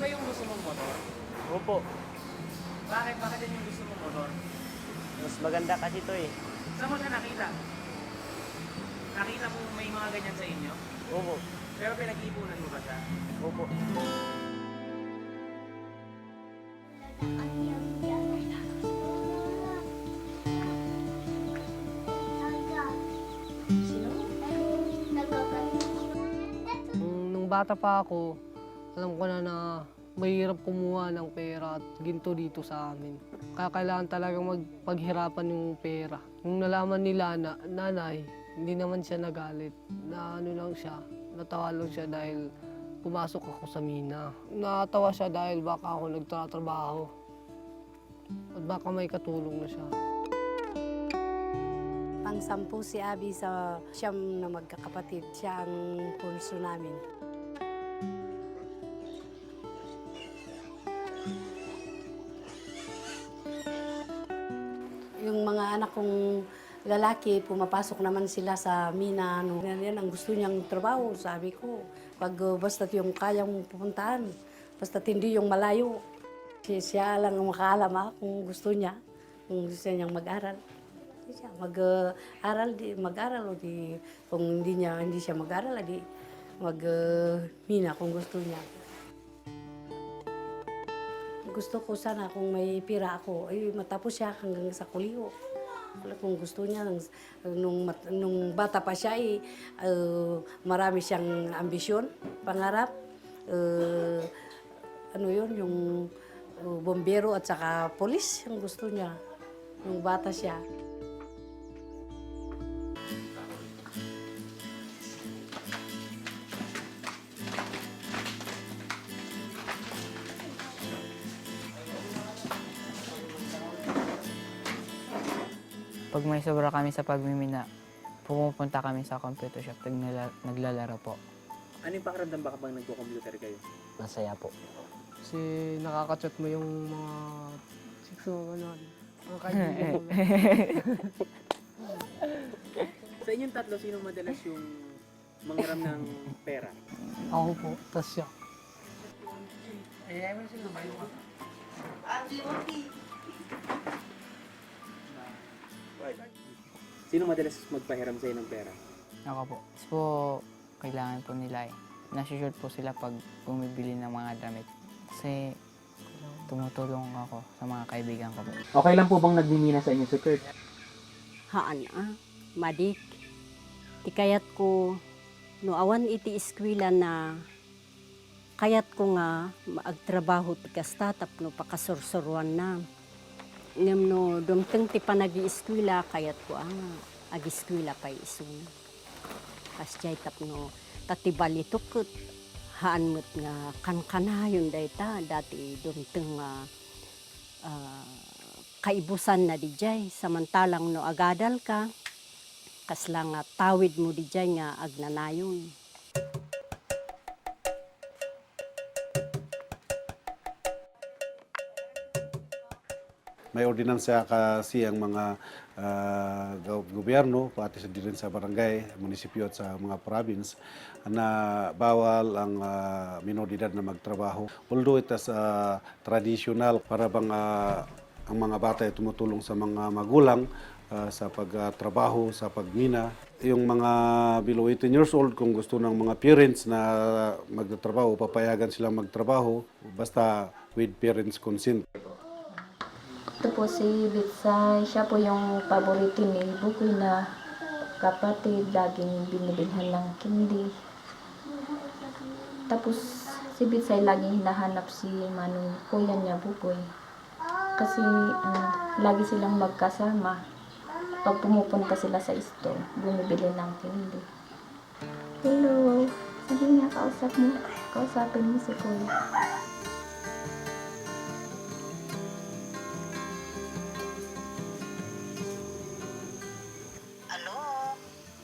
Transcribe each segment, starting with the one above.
ba yung gusto mong motor? Opo. Bakit? Bakit yan yung gusto mong motor? Mas maganda kasi to eh. Saan mo siya nakita? Nakita mo may mga ganyan sa inyo? Opo. Pero pinag-iipunan mo ba siya? Opo. Nung bata pa ako, alam ko na na mahirap kumuha ng pera at ginto dito sa amin. Kaya kailangan talagang magpaghirapan yung pera. Nung nalaman nila na nanay, hindi naman siya nagalit. Na ano lang siya, natawa lang siya dahil pumasok ako sa mina. Natawa siya dahil baka ako nagtatrabaho. At baka may katulong na siya. Pang-sampu si Abby sa siyam na magkakapatid. Siya ang pulso namin. Yung mga anak kong lalaki, pumapasok naman sila sa mina. Ano, yan ang gusto niyang trabaho, sabi ko. Pag uh, basta't yung kayang pupuntahan, basta't hindi yung malayo. Si- Siya lang ang makaalam ah, kung gusto niya, kung gusto niyang mag-aral. Hindi siya mag-aral, di mag-aral di kung hindi niya hindi siya mag-aral, di mag-mina kung gusto niya. Gusto ko sana kung may pira ako, ay matapos siya hanggang sa kuliho. Kung gusto niya, nung, nung, bata pa siya, eh, ah, marami siyang ambisyon, pangarap. Ah, ano yun, yung uh, bombero at saka polis, yung gusto niya. Nung bata siya. Pag may sobra kami sa pagmimina, pumupunta kami sa computer shop, naglala- naglalaro po. Ano yung pakiramdam ba kapag nagko-computer kayo? Masaya po. Kasi nakaka-chat mo yung mga chicks mo, ano, mga kaibigan mo. Sa inyong tatlo, sino madalas yung manghiram ng pera? Ako po, tas siya. Eh, ayaw mo sino ba yung Sino madalas magpahiram sa'yo ng pera? Ako po. Tapos po, kailangan po nila eh. Nasushoot po sila pag bumibili ng mga damit. Kasi tumutulong ako sa mga kaibigan ko po. Okay lang po bang nagmimina sa inyo si Kurt? haan ah, madik. Ti kayat ko, no awan iti eskwela na kayat ko nga maagtrabaho ti kastatap no pakasursuruan na. Ngem no dumteng ti panagi eskwela kayat ko ang ag eskwela pa isun. Kasjay tap no tatibali tukot haan mo't nga kankanayon dayta dati dumteng nga ah, kaibusan na dijay samantalang no agadal ka kasla nga tawid mo dijay nga agnanayon May ordinansa kasi ang mga go- gobyerno, pati sa din sa barangay, munisipyo at sa mga province, na bawal ang minor de edad na magtrabaho. Although it is ah, traditional para bang ah, ang mga bata ay tumutulong sa mga magulang ah, sa pagtrabaho, sa pagmina. Yung mga below 18 years old, kung gusto ng mga parents na magtatrabaho, papayagan silang magtrabaho, basta with parents' consent. Ito po si Bitsay, siya po yung paborito ni Bukoy na kapatid, laging binibilhan ng kindi. Tapos si Bitsay laging hinahanap si Manong kuya niya Bukoy. Kasi ah, lagi silang magkasama. Pag pumupunta sila sa store, bumibili ng kindi. Hello, sige nga kausap mo. Kausapin mo si kuya.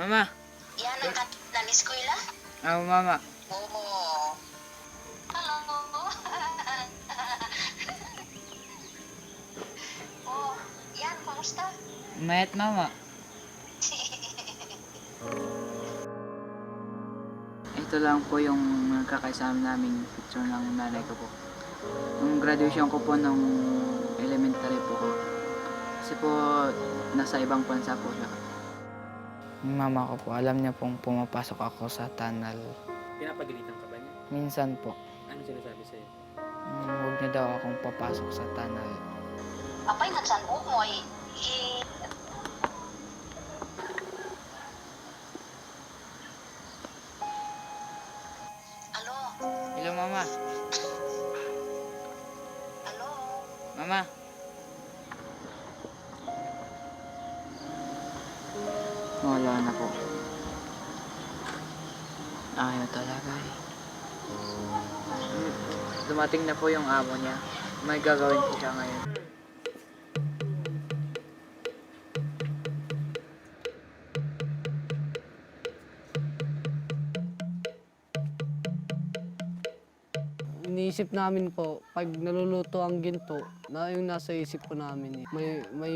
Mama! yan ang kapit ng eskwela? Oh, mama! Oo. Hello. oh, yan, kamusta? Mayat mama! Ito lang po yung nagkakaisama naming picture ng nanay ko po. graduation ko po nung elementary po ko. Kasi po, nasa ibang bansa po siya. Yung mama ko po, alam niya pong pumapasok ako sa tunnel. Pinapagalitan ka ba niya? Minsan po, Ano sinasabi sa'yo? mm, huwag niya daw akong papasok sa tunnel. Apay saan mo mo eh. Alo, Hello, mama. alo. Mama. Wala na po. Ayaw talaga eh. Dumating na po yung amo niya. May gagawin po siya ngayon. Iniisip namin po, pag naluluto ang ginto, na yung nasa isip po namin. eh. May, may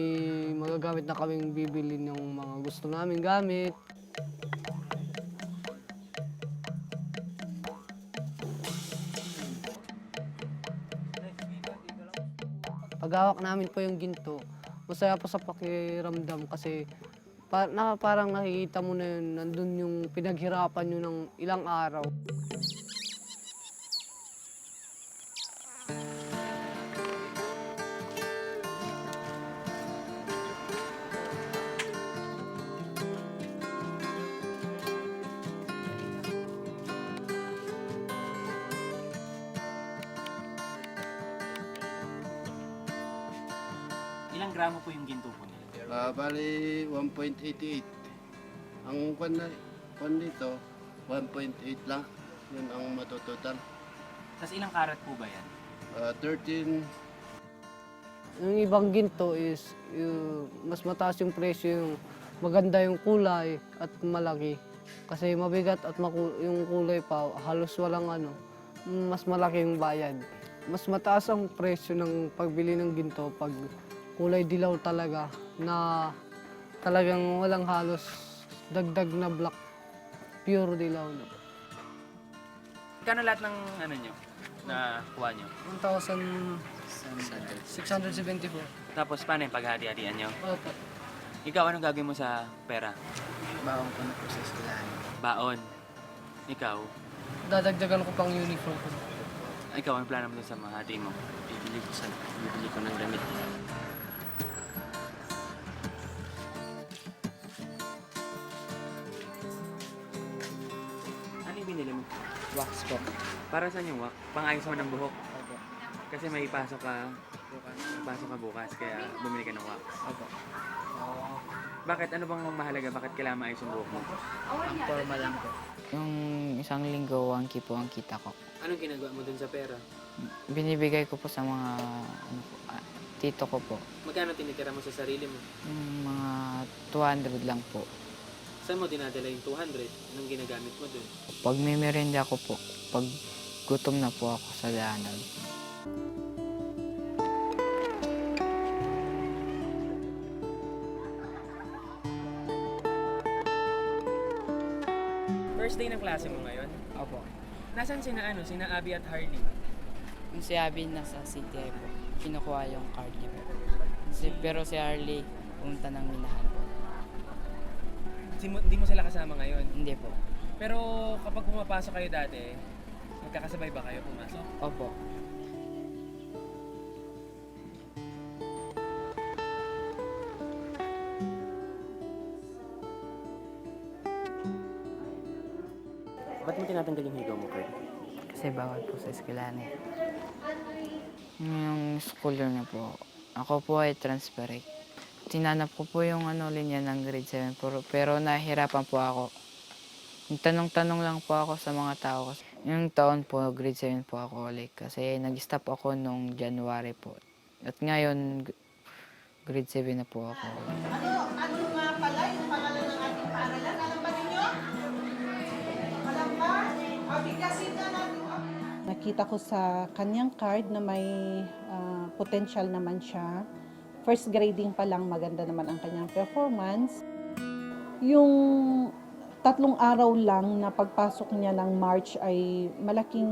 magagamit na kaming bibili ng mga gusto namin gamit. Pag hawak namin po yung ginto, masaya po sa pakiramdam kasi pa, na, parang nakikita mo na yun, nandun yung pinaghirapan nyo ng ilang araw. Gramo po yung ginto po nila? Ah, bali 1.88. Ang kwan na kwan dito 1.8 lang. Yun ang matutotal. Tapos ilang karat po ba yan? Ah, 13 Yung ibang ginto is yung, mas mataas yung presyo yung maganda yung kulay at malaki. Kasi mabigat at maku- yung kulay pa halos walang ano, mas malaki yung bayad. Mas mataas ang presyo ng pagbili ng ginto pag kulay dilaw talaga na talagang walang halos dagdag na black. Pure dilaw na. Kano lahat ng ano nyo? Na kuha nyo? 1,674. Tapos paano yung paghati-hatian nyo? Opo. Ikaw, anong gagawin mo sa pera? Bawang ko na po sa eskwelahan. Baon. Ikaw? Dadagdagan ko pang uniform ko. Ikaw, ang plano mo dun sa mga hati mo? Bibili ko sa bibili ko ng damit. Para saan yung wak? Pang-ayos mo ng buhok? Kasi may pasok ka bukas. May pasok ka bukas, kaya bumili ka ng wax. Opo. Bakit? Ano bang mahalaga? Bakit kailangan maayos yung buhok mo? Formal lang po. Yung isang linggo, wangki po ang kita ko. Anong ginagawa mo dun sa pera? Binibigay ko po sa mga ano po, ah, tito ko po. Magkano tinitira mo sa sarili mo? Yung mga 200 lang po. Saan mo dinadala yung 200? Anong ginagamit mo dun? Pag may merenda ako po, pag gutom na po ako sa daanan. First day ng klase mo ngayon? Opo. Nasaan sina ano? Sina Abby at Harley? Yung si Abby nasa CTI po, kinukuha yung card niya po. Si, pero si Harley, pumunta ng minahan po. Si mo, hindi mo sila kasama ngayon. Hindi po. Pero kapag pumapasok kayo dati, magkakasabay ba kayo pumasok? Opo. Ba't mo tinatanggal yung higaw mo, Kurt? Kasi bawal po sa eskwelahan eh. Yung school year niya po, ako po ay transfer eh. Tinanap ko po yung ano linya ng grade 7 pero, pero nahihirapan po ako. Tanong-tanong lang po ako sa mga tao. Kasi Yung taon po, grade 7 po ako ulit. Kasi nag-stop ako nung January po. At ngayon, grade 7 na po ako. Nakita ko sa kanyang card na may ah, potential naman siya. First grading pa lang maganda naman ang kanyang performance. Yung tatlong araw lang na pagpasok niya ng March ay malaking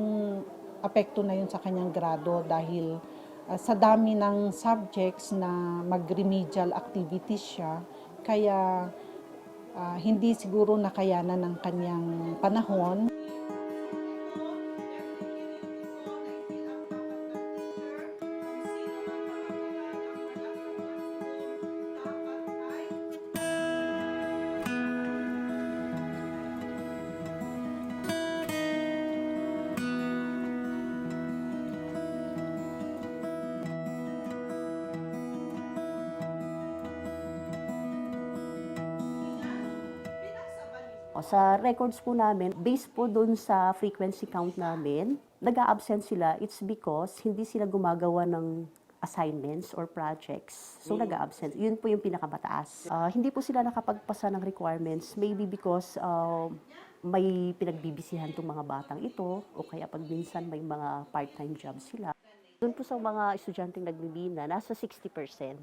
apekto na yun sa kanyang grado dahil ah, sa dami ng subjects na mag-remedial activities siya, kaya ah, hindi siguro nakayanan ng kanyang panahon. Sa records po namin, based po dun sa frequency count namin, nag-a-absent sila, it's because hindi sila gumagawa ng assignments or projects. So, nag-a-absent. Yun po yung pinakamataas. Ah, hindi po sila nakapagpasa ng requirements, maybe because ah, may pinagbibisihan tong mga batang ito, o kaya pag minsan may mga part-time jobs sila. Doon po sa mga estudyanteng nagbibina, nasa 60%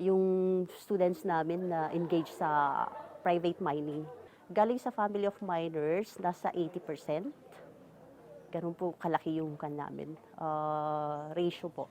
yung students namin na engaged sa private mining. Galing sa family of miners, nasa 80%. Ganun po kalaki yung kan namin. ah, ratio po.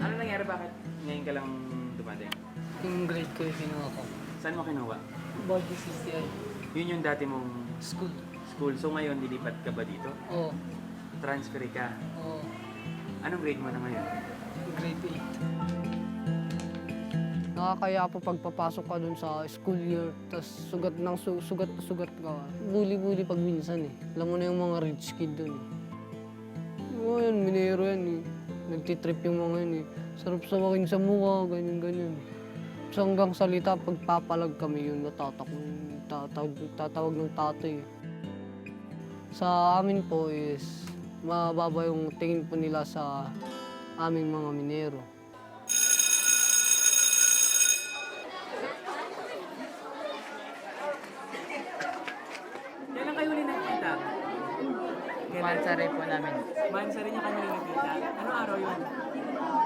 Ano nangyari? Bakit ngayon ka lang dumating? Yung grade ko yung kinuha ko. Saan mo kinuha? Body CCI. Yun yung dati mong School. school. So ngayon, lilipat ka ba dito? Oo. Transfer ka. Oo. Anong grade mo na ngayon? Grade 8. Nakakaya po pagpapasok ka dun sa school year, tas sugat ng su- sugat na sugat ka. Buli-buli pag minsan eh. Alam mo na yung mga rich kid dun eh. Oo, yan, minero yan eh. Nagtitrip yung mga yun eh. Sarap sa making sa mukha, ganyan-ganyan. So hanggang salita, pagpapalag kami yun, natatak tatawag, tatawag ng tatay. Sa amin po is, mababa yung tingin po nila sa aming mga minero. Kailan kayo uli nagkita? Mansari po namin. Mansa rin niya kami nagkita. Anong araw yun?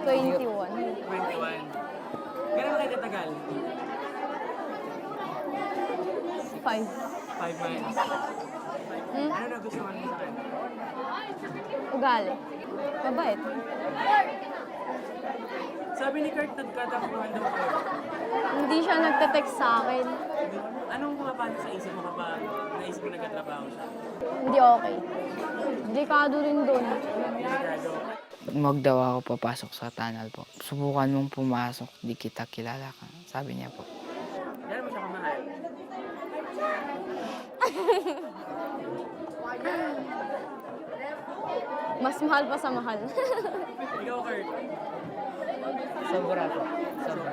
21. 21. Gano'n kayo katagal? 5. Five months. Hmm? Ano nagustuhan mo sa kanya? Ugali. Mabait. Sabi ni Kurt, nagkatapuhan daw kayo. Hindi siya nagte-text sa akin. Anong pumapasok sa isip mo kapag naisip mo nagkatrabaho siya? Hindi okay. Delikado rin doon. Delikado. Huwag daw ako papasok sa tunnel po. Subukan mong pumasok, di kita kilala ka. Sabi niya po. Gano'n mo siya kamahal? Mas mahal pa sa mahal. Ikaw, Kurt. Sobra po. Sobra.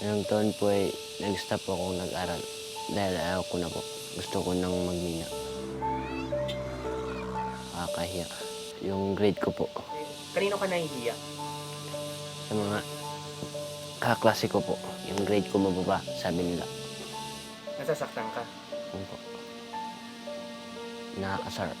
Noong taon po ay nag-stop ako nag-aral dahil ayaw ko na po. Gusto ko nang magmina. Nakakahiya. Yung grade ko po Kanino ka nahihiya? sa mga kaklase ko po. Yung grade ko mababa, sabi nila. Nasasaktan ka. Yun po. Nakakasar.